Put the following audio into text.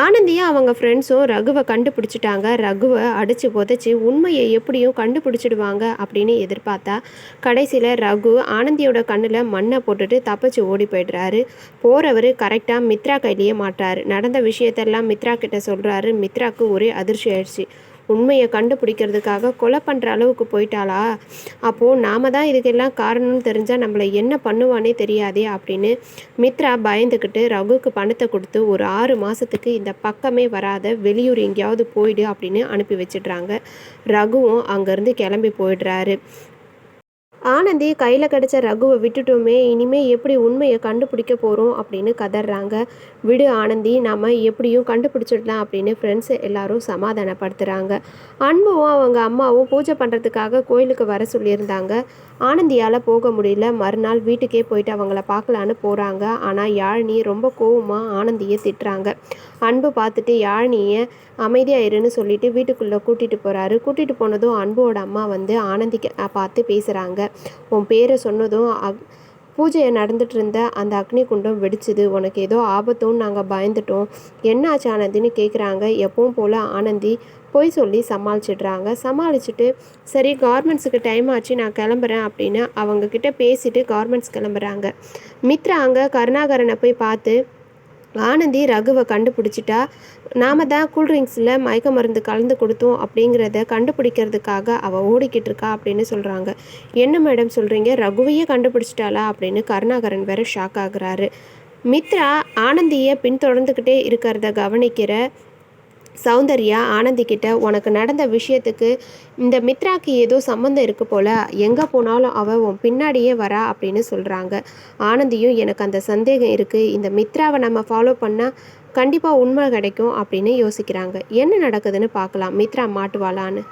ஆனந்தியும் அவங்க ஃப்ரெண்ட்ஸும் ரகுவை கண்டுபிடிச்சிட்டாங்க. ரகுவை அடித்து புதைச்சி உண்மையை எப்படியும் கண்டுபிடிச்சிடுவாங்க அப்படின்னு எதிர்பார்த்தா. கடைசியில் ரகு ஆனந்தியோட கண்ணில் மண்ணை போட்டுட்டு தப்பிச்சு ஓடி போயிடுறாரு. போகிறவர் கரெக்டாக மித்ரா கையிலேயே மாட்டார் நடந்த விஷயத்தெல்லாம் மித்ரா கிட்ட சொல்கிறாரு மித்ராக்கு ஒரே அதிர்ச்சி ஆயிடுச்சு. உண்மையை கண்டுபிடிக்கிறதுக்காக கொலை பண்ணுற அளவுக்கு போயிட்டாளா? அப்போது நாம தான் இதுக்கெல்லாம் காரணம்னு தெரிஞ்சால் நம்மளை என்ன பண்ணுவானே தெரியாதே அப்படின்னு மித்ரா பயந்துக்கிட்டு ரகுக்கு பணத்தை கொடுத்து ஒரு ஆறு மாதத்துக்கு இந்த பக்கமே வராத வெளியூர் எங்கேயாவது போயிடு அப்படின்னு அனுப்பி வச்சிடுறாங்க. ரகுவும் அங்கேருந்து கிளம்பி போயிடுறாரு. ஆனந்தி கையில் கிடச்ச ரகுவை விட்டுட்டோமே இனிமே எப்படி உண்மையை கண்டுபிடிக்க போகிறோம் அப்படின்னு கதறாங்க. விடு ஆனந்தி நாம் எப்படியும் கண்டுபிடிச்சிடலாம் அப்படின்னு ஃப்ரெண்ட்ஸ் எல்லாரும் சமாதானப்படுத்துகிறாங்க அன்பும் அவங்க அம்மாவும் பூஜை பண்ணுறதுக்காக கோயிலுக்கு வர சொல்லியிருந்தாங்க. ஆனந்தியால் போக முடியல. மறுநாள் வீட்டுக்கே போயிட்டு அவங்கள பார்க்கலான்னு போகிறாங்க ஆனால் யாழினி ரொம்ப கோவமாக ஆனந்தியை திட்டுறாங்க. அன்பு பார்த்துட்டு யாழினியை அமைதியாக இருன்னு சொல்லிட்டு வீட்டுக்குள்ளே கூட்டிகிட்டு போகிறாரு கூட்டிகிட்டு போனதும் அன்போட அம்மா வந்து ஆனந்திக்கு பார்த்து பேசுகிறாங்க உன் பேரை சொன்னதும் அக் பூஜையை நடந்துட்டு இருந்த அந்த அக்னி குண்டம் வெடிச்சுது. உனக்கு ஏதோ ஆபத்தும் நாங்கள் பயந்துட்டோம். என்ன ஆச்சு ஆனந்தின்னு கேட்குறாங்க எப்பவும் போல் ஆனந்தி பொய் சொல்லி சமாளிச்சிடுறாங்க. சமாளிச்சுட்டு சரி கார்மெண்ட்ஸுக்கு டைம் ஆச்சு நான் கிளம்புறேன் அப்படின்னு அவங்கக்கிட்ட பேசிட்டு கார்மெண்ட்ஸ் கிளம்புறாங்க. மித்ரா அங்கே கருணாகரனை போய் பார்த்து ஆனந்தி ரகுவை கண்டுபிடிச்சிட்டா. நாம தான் கூல்ட்ரிங்க்ஸில் மயக்க மருந்து கலந்து கொடுத்தோம் அப்படிங்கிறத கண்டுபிடிக்கிறதுக்காக அவள் ஓடிக்கிட்டு இருக்கா அப்படின்னு சொல்கிறாங்க என்ன மேடம் சொல்கிறீங்க ரகுவையே கண்டுபிடிச்சிட்டாளா அப்படின்னு கருணாகரன் வேற ஷாக் ஆகுறாரு. மித்ரா ஆனந்தியை பின்தொடர்ந்துக்கிட்டே இருக்கிறத கவனிக்கிற சௌந்தர்யா ஆனந்திக்கிட்ட உனக்கு நடந்த விஷயத்துக்கு இந்த மித்ராக்கு ஏதோ சம்மந்தம் இருக்கு போல. எங்கே போனாலும் அவள் உன் பின்னாடியே வரா அப்படின்னு சொல்கிறாங்க ஆனந்தியும் எனக்கு அந்த சந்தேகம் இருக்குது இந்த மித்ராவை நம்ம ஃபாலோ பண்ணால் கண்டிப்பாக உண்மை கிடைக்கும் அப்படின்னு யோசிக்கிறாங்க. என்ன நடக்குதுன்னு பார்க்கலாம். மித்ரா மாட்டுவாளான்னு.